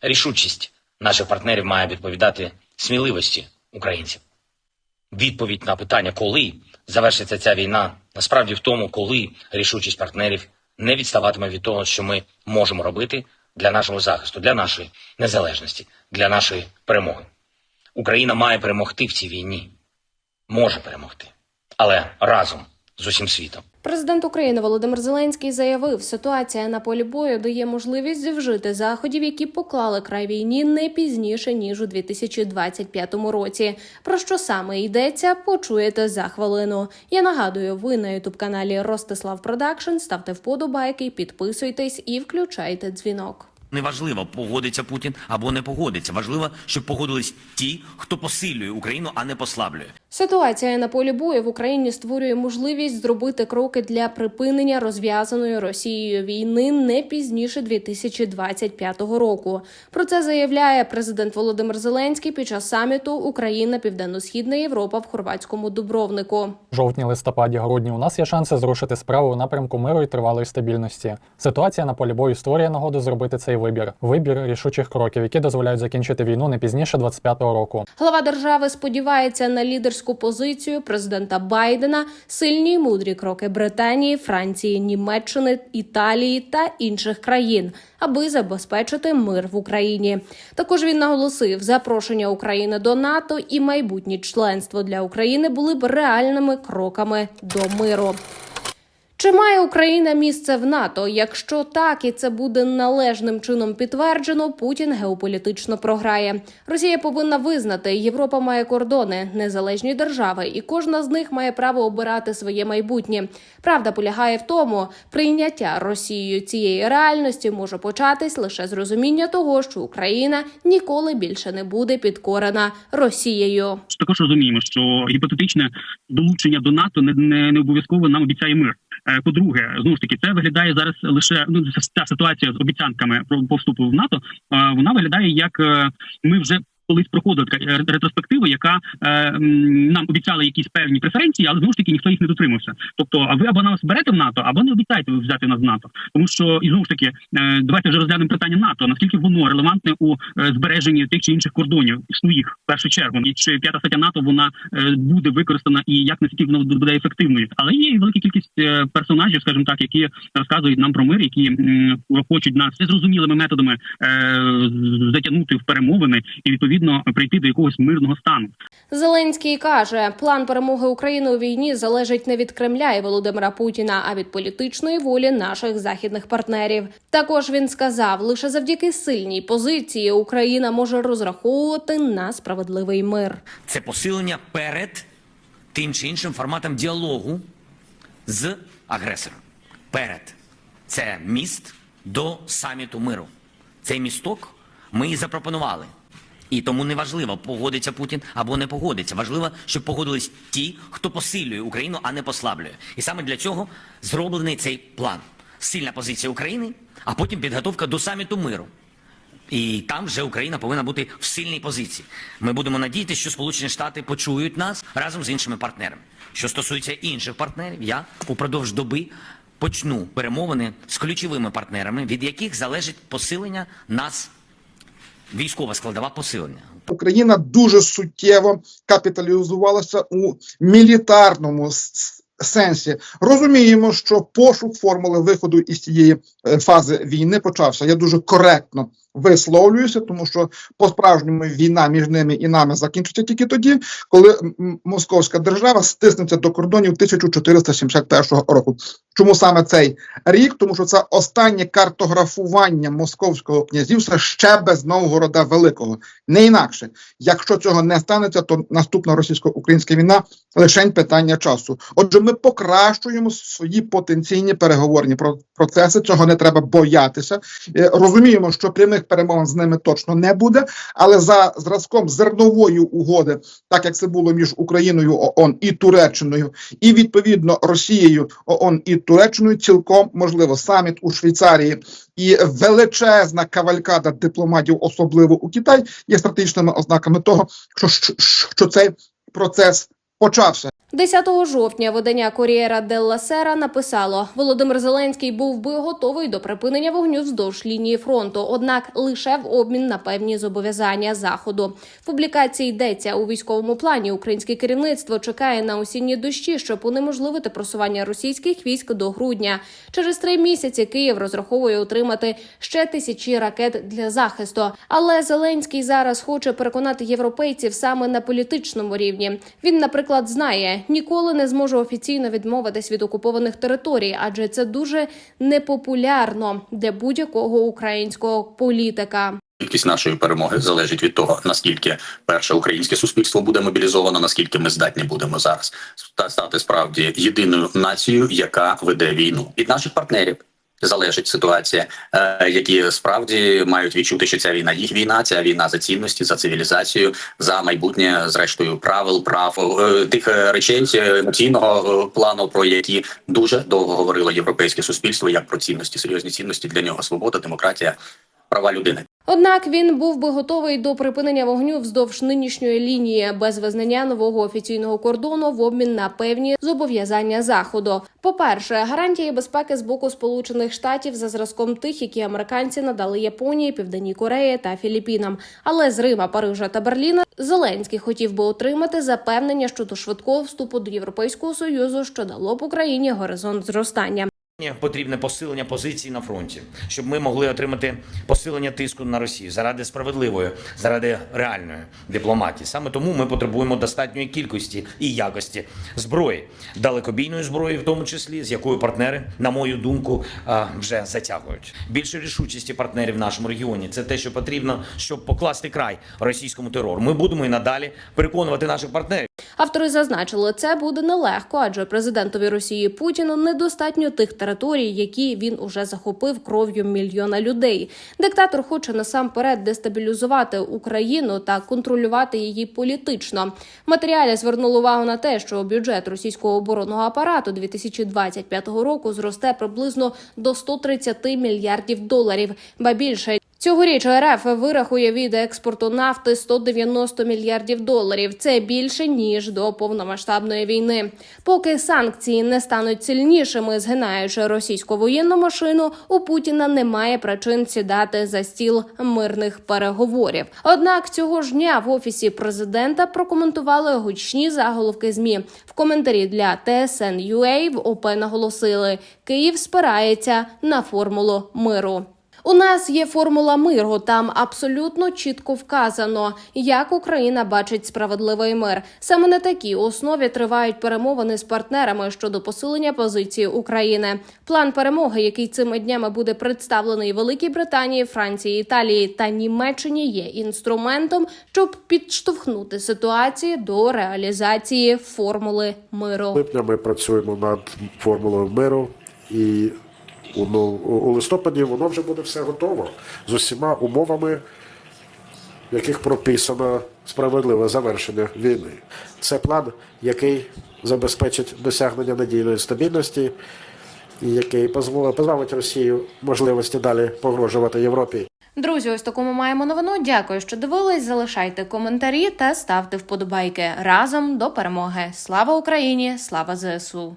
рішучість наших партнерів має відповідати сміливості українців. Відповідь на питання, коли завершиться ця війна, насправді в тому, коли рішучість партнерів не відставатиме від того, що ми можемо робити для нашого захисту, для нашої незалежності, для нашої перемоги. Україна має перемогти в цій війні, може перемогти, але разом з усім світом. Президент України Володимир Зеленський заявив, ситуація на полі бою дає можливість вжити заходів, які поклали край війні не пізніше ніж у 2025 році. Про що саме йдеться, почуєте за хвилину. Я нагадую, ви на ютуб каналі Ростислав Продакшн. Ставте вподобайки, підписуйтесь і включайте дзвінок. Неважливо, погодиться Путін або не погодиться. Важливо, щоб погодились ті, хто посилює Україну, а не послаблює. Ситуація на полі бою в Україні створює можливість зробити кроки для припинення розв'язаної Росією війни не пізніше 2025 року. Про це заявляє президент Володимир Зеленський під час саміту Україна Південно-Східна Європа в хорватському Дубровнику. Жовтні, листопаді, грудні у нас є шанси зрушити справу у напрямку миру і тривалої стабільності. Ситуація на полі бою створює нагоду зробити цей вибір вибір рішучих кроків, які дозволяють закінчити війну не пізніше 25-го року. Глава держави сподівається на лідерську позицію президента Байдена, сильні й мудрі кроки Британії, Франції, Німеччини, Італії та інших країн, аби забезпечити мир в Україні. Також він наголосив, запрошення України до НАТО і майбутнє членство для України були б реальними кроками до миру. Чи має Україна місце в НАТО? Якщо так, і це буде належним чином підтверджено, Путін геополітично програє. Росія повинна визнати, Європа має кордони, незалежні держави, і кожна з них має право обирати своє майбутнє. Правда полягає в тому, прийняття Росією цієї реальності може початись лише з розуміння того, що Україна ніколи більше не буде підкорена Росією. також розуміємо, що гіпотетичне долучення до НАТО не, не, не обов'язково нам обіцяє мир. Е, По-друге, знову ж таки, це виглядає зараз лише ну ця ситуація з обіцянками про по вступу в НАТО. е, Вона виглядає як е, ми вже. Колись проходила така е, ретроспектива, яка е, нам обіцяла якісь певні преференції, але знову ж таки ніхто їх не дотримався. Тобто, а ви або нас берете в НАТО, або не обіцяєте взяти нас в НАТО. Тому що і знову ж таки, е, давайте вже розглянемо питання НАТО. Наскільки воно релевантне у е, збереженні тих чи інших кордонів своїх в першу чергу, і чи п'ята стаття НАТО вона е, буде використана і як наскільки вона буде ефективною, але є велика кількість персонажів, скажімо так, які розказують нам про мир, які хочуть нас незрозумілими методами е, затягнути в перемовини і відповідно прийти до якогось мирного стану. Зеленський каже, план перемоги України у війні залежить не від Кремля і Володимира Путіна, а від політичної волі наших західних партнерів. Також він сказав, лише завдяки сильній позиції Україна може розраховувати на справедливий мир. Це посилення перед тим чи іншим форматом діалогу з агресором. Перед це міст до саміту миру. Цей місток ми і запропонували. І тому не важливо, погодиться Путін або не погодиться. Важливо, щоб погодились ті, хто посилює Україну, а не послаблює. І саме для цього зроблений цей план. Сильна позиція України, а потім підготовка до саміту миру. І там вже Україна повинна бути в сильній позиції. Ми будемо надіятися, що Сполучені Штати почують нас разом з іншими партнерами. Що стосується інших партнерів, я упродовж доби почну перемовини з ключовими партнерами, від яких залежить посилення нас, військова складова посилення. Україна дуже суттєво капіталізувалася у мілітарному сенсі. Розуміємо, що пошук формули виходу із цієї е, фази війни почався. Я дуже коректно висловлююся, тому що по-справжньому війна між ними і нами закінчиться тільки тоді, коли московська держава стиснеться до кордонів 1471 року. Чому саме цей рік? Тому що це останнє картографування московського князівства ще без Новгорода Великого. Не інакше, якщо цього не станеться, то наступна російсько-українська війна лише питання часу. Отже, ми покращуємо свої потенційні переговорні про- процеси. Цього не треба боятися. Е, Розуміємо, що прямих перемовин з ними точно не буде, але за зразком зернової угоди, так як це було між Україною ООН і Туреччиною, і відповідно Росією ООН і Туреччиною, цілком можливо саміт у Швейцарії. І величезна кавалькада дипломатів, особливо у Китай, є стратегічними ознаками того, що, що, що цей процес почався. 10 жовтня видання Корієра Делла Сера написало: Володимир Зеленський був би готовий до припинення вогню вздовж лінії фронту, однак лише в обмін на певні зобов'язання заходу. В публікації йдеться у військовому плані. Українське керівництво чекає на осінні дощі, щоб унеможливити просування російських військ до грудня. Через три місяці Київ розраховує отримати ще тисячі ракет для захисту. Але Зеленський зараз хоче переконати європейців саме на політичному рівні. Він, наприклад, знає, ніколи не зможе офіційно відмовитись від окупованих територій, адже це дуже непопулярно для будь-якого українського політика. Кількість нашої перемоги залежить від того, наскільки перше українське суспільство буде мобілізовано, наскільки ми здатні будемо зараз стати справді єдиною нацією, яка веде війну від наших партнерів. Залежить ситуація, е, які справді мають відчути, що ця війна їх війна, ця війна за цінності, за цивілізацію, за майбутнє, зрештою, правил, прав е, тих е, речей емоційного плану, про які дуже довго говорило європейське суспільство, як про цінності, серйозні цінності для нього свобода, демократія, права людини. Однак він був би готовий до припинення вогню вздовж нинішньої лінії без визнання нового офіційного кордону в обмін на певні зобов'язання заходу. По-перше, гарантії безпеки з боку Сполучених Штатів за зразком тих, які американці надали Японії, Південній Кореї та Філіппінам. Але з Рима, Парижа та Берліна Зеленський хотів би отримати запевнення щодо швидкого вступу до Європейського союзу, що дало б Україні горизонт зростання. Потрібне посилення позицій на фронті, щоб ми могли отримати посилення тиску на Росію заради справедливої, заради реальної дипломатії. Саме тому ми потребуємо достатньої кількості і якості зброї, далекобійної зброї, в тому числі з якою партнери, на мою думку, вже затягують. Більше рішучості партнерів в нашому регіоні це те, що потрібно, щоб покласти край російському терору. Ми будемо і надалі переконувати наших партнерів. Автори зазначили, це буде нелегко, адже президентові Росії Путіну недостатньо тих територій, які він уже захопив кров'ю мільйона людей. Диктатор хоче насамперед дестабілізувати Україну та контролювати її політично. В матеріалі звернули увагу на те, що бюджет російського оборонного апарату 2025 року зросте приблизно до 130 мільярдів доларів, ба більше. Цьогоріч РФ вирахує від експорту нафти 190 мільярдів доларів. Це більше ніж до повномасштабної війни. Поки санкції не стануть сильнішими, згинаючи російську воєнну машину, у Путіна немає причин сідати за стіл мирних переговорів. Однак цього ж дня в офісі президента прокоментували гучні заголовки змі. В коментарі для TSN.ua в ОП наголосили: Київ спирається на формулу миру. У нас є формула миру. Там абсолютно чітко вказано, як Україна бачить справедливий мир. Саме на такій основі тривають перемовини з партнерами щодо посилення позиції України. План перемоги, який цими днями буде представлений Великій Британії, Франції, Італії та Німеччині, є інструментом, щоб підштовхнути ситуацію до реалізації формули миру. липня ми працюємо над формулою миру і ну, у листопаді воно вже буде все готово з усіма умовами, в яких прописано справедливе завершення війни. Це план, який забезпечить досягнення надійної стабільності, і який позбавить Росію можливості далі погрожувати Європі. Друзі, ось таку ми маємо новину. Дякую, що дивились. Залишайте коментарі та ставте вподобайки разом до перемоги. Слава Україні! Слава ЗСУ!